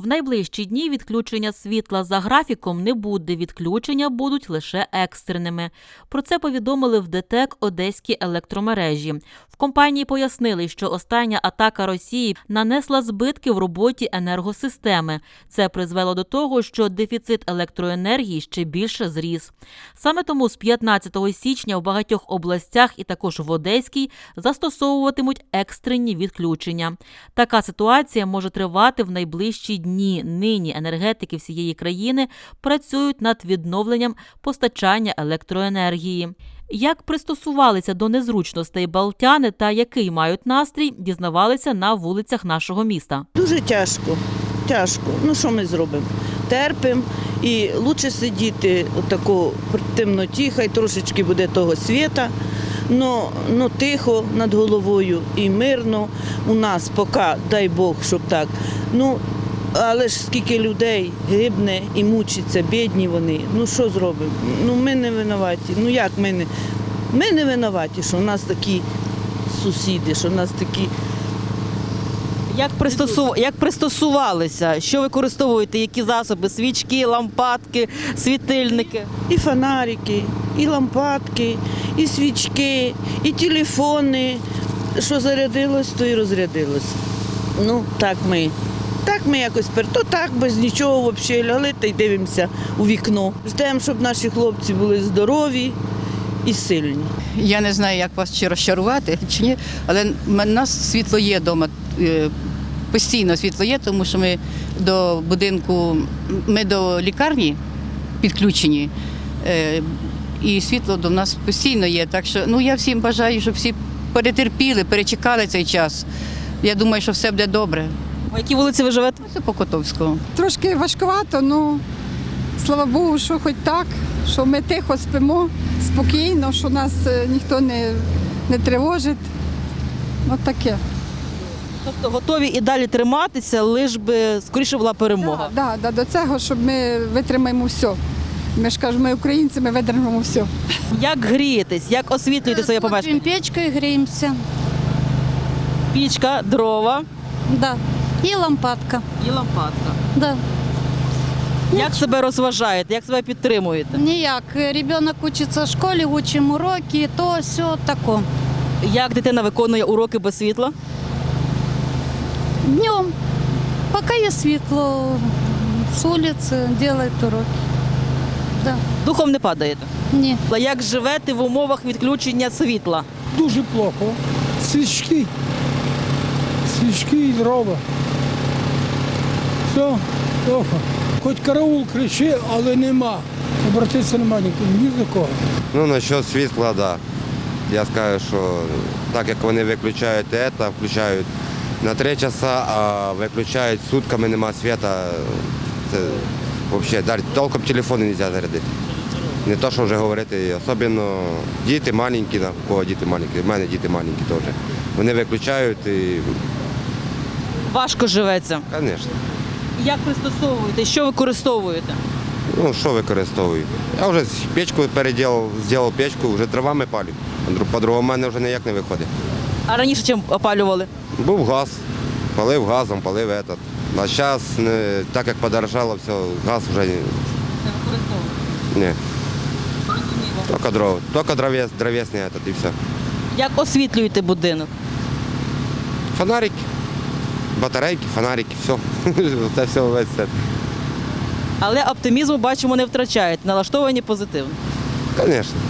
В найближчі дні відключення світла за графіком не буде. Відключення будуть лише екстреними. Про це повідомили в ДТЕК Одеські електромережі. В компанії пояснили, що остання атака Росії нанесла збитки в роботі енергосистеми. Це призвело до того, що дефіцит електроенергії ще більше зріс. Саме тому з 15 січня в багатьох областях і також в Одеській застосовуватимуть екстрені відключення. Така ситуація може тривати в найближчі дні. Нині енергетики всієї країни працюють над відновленням постачання електроенергії. Як пристосувалися до незручностей балтяни та який мають настрій, дізнавалися на вулицях нашого міста. Дуже тяжко. Тяжко. Ну що ми зробимо? Терпимо і краще сидіти отако в темноті, хай трошечки буде того світа, но, но тихо над головою і мирно у нас поки, дай Бог, щоб так. Ну, але ж скільки людей гибне і мучиться, бідні вони. Ну що зробимо? Ну ми не винуваті. Ну як ми не? Ми не винуваті, що у нас такі сусіди, що у нас такі. Як, пристосу... Як пристосувалися? Що використовуєте? Які засоби? Свічки, лампадки, світильники? І фонарики, і лампадки, і свічки, і телефони. Що зарядилось, то і розрядилось. Ну, так ми. Так ми якось пер. То так, без нічого взагалі лягли та й дивимося у вікно. Ждемо, щоб наші хлопці були здорові і сильні. Я не знаю, як вас чи розчарувати, чи ні, але в нас світло є вдома. е, Постійно світло є, тому що ми до будинку, ми до лікарні підключені, е, і світло до нас постійно є. Так що ну, я всім бажаю, щоб всі перетерпіли, перечекали цей час. Я думаю, що все буде добре. На якій вулиці ви живете? Це по Котовському. Трошки важкувато, ну слава Богу, що хоч так, що ми тихо спимо, спокійно, що нас е, ніхто не, не тривожить. От таке. Тобто готові і далі триматися, лиш би скоріше була перемога. Да, да, до цього, щоб ми витримаємо все. Ми ж кажемо, ми українці, ми витримаємо все. Як грієтесь, як освітлюєте своє помешкання? Печкой, греемся. Пічка, дрова Да. И лампадка. і лампадка. Да. Як себе розважаєте, як себе підтримуєте? Ніяк. Ребенок учится в школі, учим уроки, то все тако. Як дитина виконує уроки без світла? Днем, пока є світло, з вулиці делает уроки. Да. Духом не падаєте. Ні. А Як живете в умовах відключення світла? Дуже плохо. Свічки. Свічки і дрова. Все, плохо. Хоч караул кричи, але нема. Обратитися нема ні до кого. Ну, насчет світла, да. Я скажу, що так як вони виключають це, включають на три часа, а виключають сутками, нема світа. Це взагалі навіть толком телефони не можна зарядити. Не то, що вже говорити, особливо діти маленькі, на кого діти маленькі, в мене діти маленькі теж. Вони виключають і, Важко живеться. звісно, Як пристосовуєте? Що використовуєте? ну що використовую. Я вже печку переділав, зробив печку, вже дровами палю. По-другому в мене вже ніяк не виходить. А раніше чим опалювали? Був газ, палив газом, палив этот. А зараз, так як подорожало все, газ вже ні. Ні. Тільки дров. Тільки дровес, дровесний этот і все. Як освітлюєте будинок? Фонарики, батарейки, фонарики, все. Це все весь це. Але оптимізму бачимо не втрачають. налаштовані позитивно. Звісно.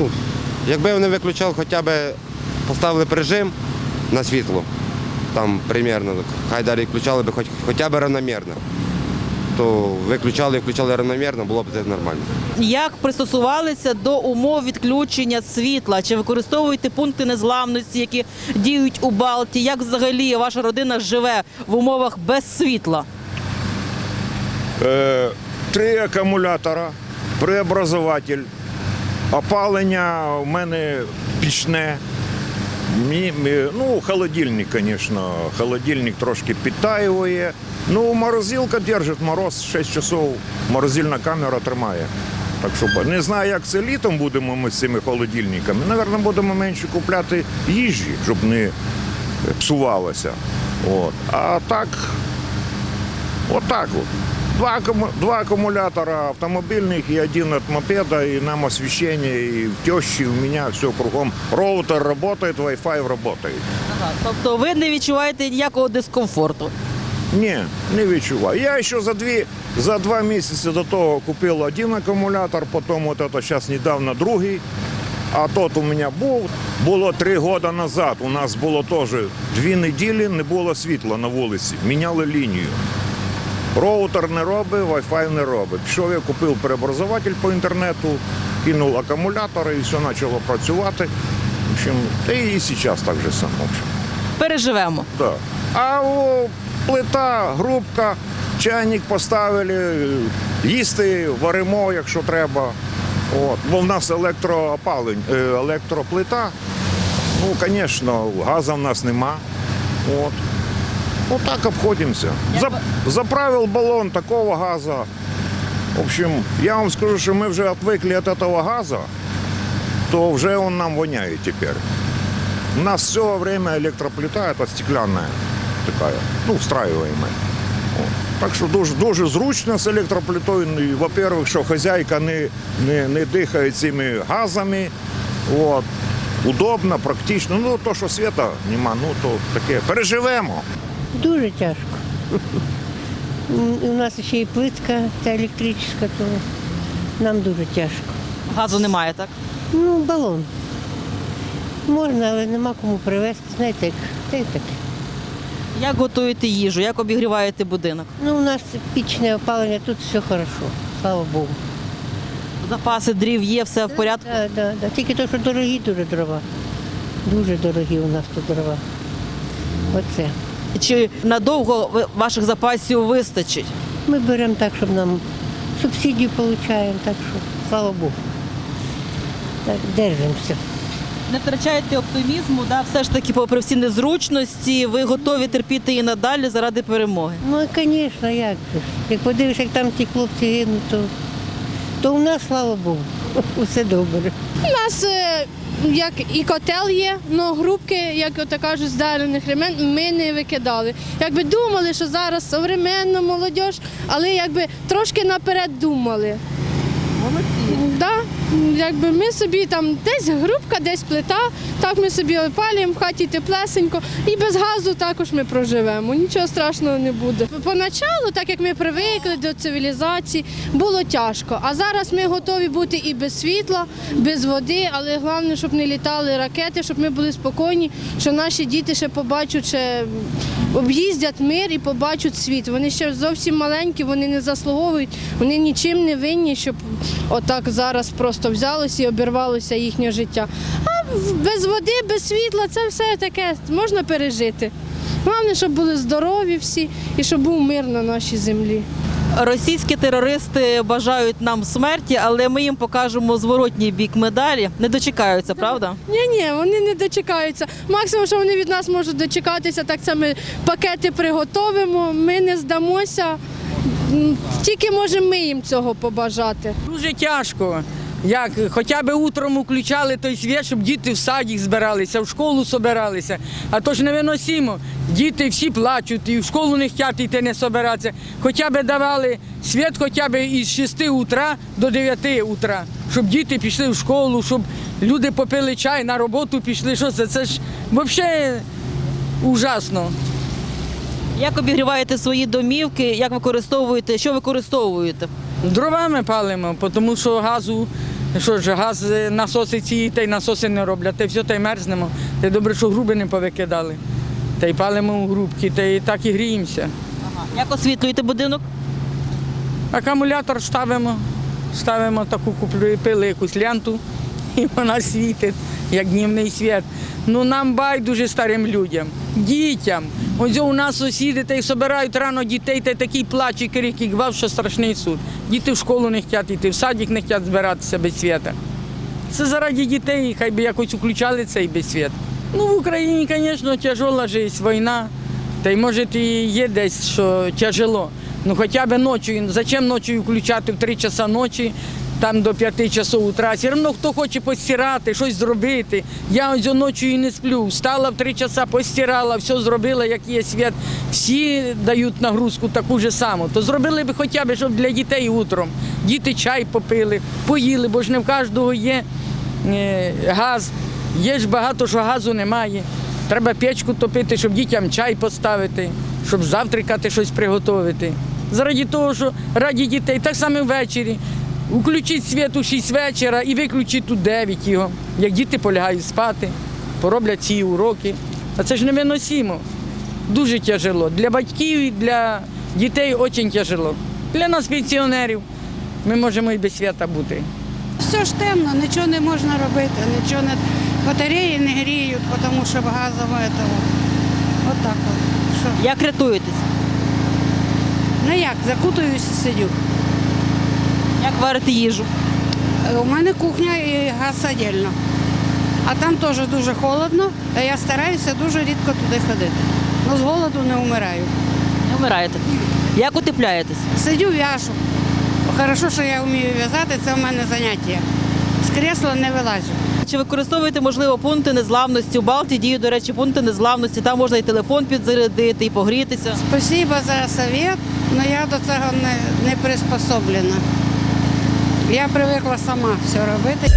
Ну, якби вони виключали хоча б поставили б режим на світло, там примірно, хай далі включали б хоч, хоча б равномірно, то виключали і включали равномірно, було б це нормально. Як пристосувалися до умов відключення світла? Чи використовуєте пункти незламності, які діють у Балті? Як взагалі ваша родина живе в умовах без світла? Е, три акумулятора, преобразователь, опалення у мене пічне. Ну, холодильник, звісно, холодильник трошки підтаює. Ну, морозилка держить мороз 6 часов, морозильна камера тримає. Так що не знаю, як це літом будемо ми з цими холодильниками. Навірно, будемо менше купляти їжі, щоб не псувалося. От. А так Вот так вот. Два, два аккумулятора автомобильных и один от мопеда, и нам освещение, и в тещи, и у меня все кругом. Роутер работает, Wi-Fi работает. Тобто ви не відчуваєте ніякого дискомфорту. Ні, не відчуваю. Я ще за дві за два місяці до того купив один акумулятор, потім от це зараз недавно другий. А тот у мене був. Було три роки назад. У нас було теж дві неділі, не було світла на вулиці. Міняли лінію. Роутер не робить, Wi-Fi не робить. Пішов я купив переобразователь по інтернету, кинув акумулятори і все почало працювати. В общем, та і зараз так же само. Переживемо. Да. А о, плита, грубка, чайник поставили, їсти варимо, якщо треба. От. Бо в нас електроопалень, е, електроплита. Ну, звісно, газу в нас нема. От. Отак обходимося. Зап- Заправив балон такого газу. В общем, я вам скажу, що ми вже відвикли від цього газу, то вже він нам воняє тепер. У нас все время электроплита, это стеклянная такая, ну, встраиваемая. От. Так що дуже, дуже зручно з електроплитою. Ну, і, Во-первых, що хазяйка не, не, не дихає цими газами. От. Удобно, практично. Ну, то, що світа нема, ну то таке. Переживемо. Дуже тяжко. У нас ще і плитка та електрична, то нам дуже тяжко. Газу немає, так? Ну, балон. Можна, але нема кому привезти. Знаєте, як та й таке. Як готуєте їжу, як обігріваєте будинок? Ну, у нас пічне опалення, тут все хорошо, слава Богу. Запаси дрів є, все в порядку. Да, да, да. Тільки то, що дорогі дуже дрова. Дуже дорогі у нас тут дрова. Оце. Чи надовго ваших запасів вистачить? Ми беремо так, щоб нам субсидію отримуємо, так що слава Богу. Так, держимося. Не втрачаєте оптимізму, да? все ж таки, попри всі незручності, ви готові терпіти і надалі заради перемоги. Ну, звісно, як же ж. Як подивишся, як там ті хлопці гинуть, то, то у нас, слава Богу, усе добре. У нас е, як і котел є, але грубки, як то кажуть, з дерених ремен ми не викидали. Якби думали, що зараз современна молодь, але якби трошки наперед думали. Да, якби ми собі там десь грубка, десь плита, так ми собі опалюємо в хаті теплесенько, і без газу також ми проживемо. Нічого страшного не буде. Поначалу, так як ми привикли до цивілізації, було тяжко. А зараз ми готові бути і без світла, без води, але головне, щоб не літали ракети, щоб ми були спокійні, що наші діти ще побачать, ще об'їздять мир і побачать світ. Вони ще зовсім маленькі, вони не заслуговують, вони нічим не винні, щоб отак зараз просто взялося і обірвалося їхнє життя. А без води, без світла це все таке можна пережити. Головне, щоб були здорові всі і щоб був мир на нашій землі. Російські терористи бажають нам смерті, але ми їм покажемо зворотній бік медалі. Не дочекаються, правда? Ні, ні, вони не дочекаються. Максимум, що вони від нас можуть дочекатися, так це ми пакети приготовимо, ми не здамося. Тільки можемо ми їм цього побажати. Дуже тяжко. Як хоча б утром включали той світ, щоб діти в садик збиралися, в школу збиралися. А то ж невиносимо. Діти всі плачуть, і в школу не хочуть йти, не збиратися. Хоча б давали світ хоча б із 6 утра до 9 утра, щоб діти пішли в школу, щоб люди попили чай, на роботу пішли. Що це? Це ж взагалі ужасно. Як обігріваєте свої домівки, як використовуєте, що використовуєте? Дровами палимо, тому що газу, що ж, газ е, насоси ці, та й насоси не роблять, та й все, та й мерзнемо. Та й добре, що груби не повикидали. Та й палимо у грубки, та й так і гріємося. Як освітлюєте будинок? Акумулятор ставимо, ставимо таку купили якусь ленту, і вона світить, як днівний світ. Ну нам байдуже старим людям, дітям. Ось у нас сусіди та й собирають рано дітей, та й такий плач і крик, і гвалт, що страшний суд. Діти в школу не хочуть йти, в садик не хочуть збиратися без світа. Це заради дітей, хай би якось включали цей без світ. Ну, в Україні, звісно, тяжела життя, війна. Та й може і є десь, що тяжело. Ну хоча б ночі. Зачем ночі включати в 3 часа ночі? Там до 5 часов утра. Все одно хто хоче постирати, щось зробити. Я ось ночі і не сплю. Встала в 3 часа, постирала, все зробила, як є світ. Всі дають нагрузку таку ж саму. То зробили б хоча б, щоб для дітей утром. Діти чай попили, поїли, бо ж не в кожного є е, газ. Є ж багато, що газу немає. Треба печку топити, щоб дітям чай поставити, щоб завтракати щось приготувати. Заради того, що раді дітей, так само ввечері. Включіть світ у 6 вечора і виключіть у 9 його, як діти полягають спати, пороблять ці уроки. А це ж невиносимо. Дуже тяжело. Для батьків і для дітей дуже тяжело. Для нас, пенсіонерів, ми можемо і без свята бути. Все ж темно, нічого не можна робити, нічого не батареї не гріють, тому що газово этого. От так от. Що? Як рятуєтесь? Ну як, закутуюсь і сидю. Як варите їжу? Е, У мене кухня і газ віддільно. А там теж дуже холодно, а я стараюся дуже рідко туди ходити. Ну з голоду не вмираю. Не вмираєте. Як утепляєтесь? Сидю, в'яжу. Хорошо, що я вмію в'язати, це в мене заняття. З крісла не вилазю. Чи використовуєте, можливо, пункти незламності? У Балті діють, до речі, пункти незламності. Там можна і телефон підзарядити, і погрітися. Спасибо за совет, але я до цього не, не приспособлена. Я привикла сама все робити.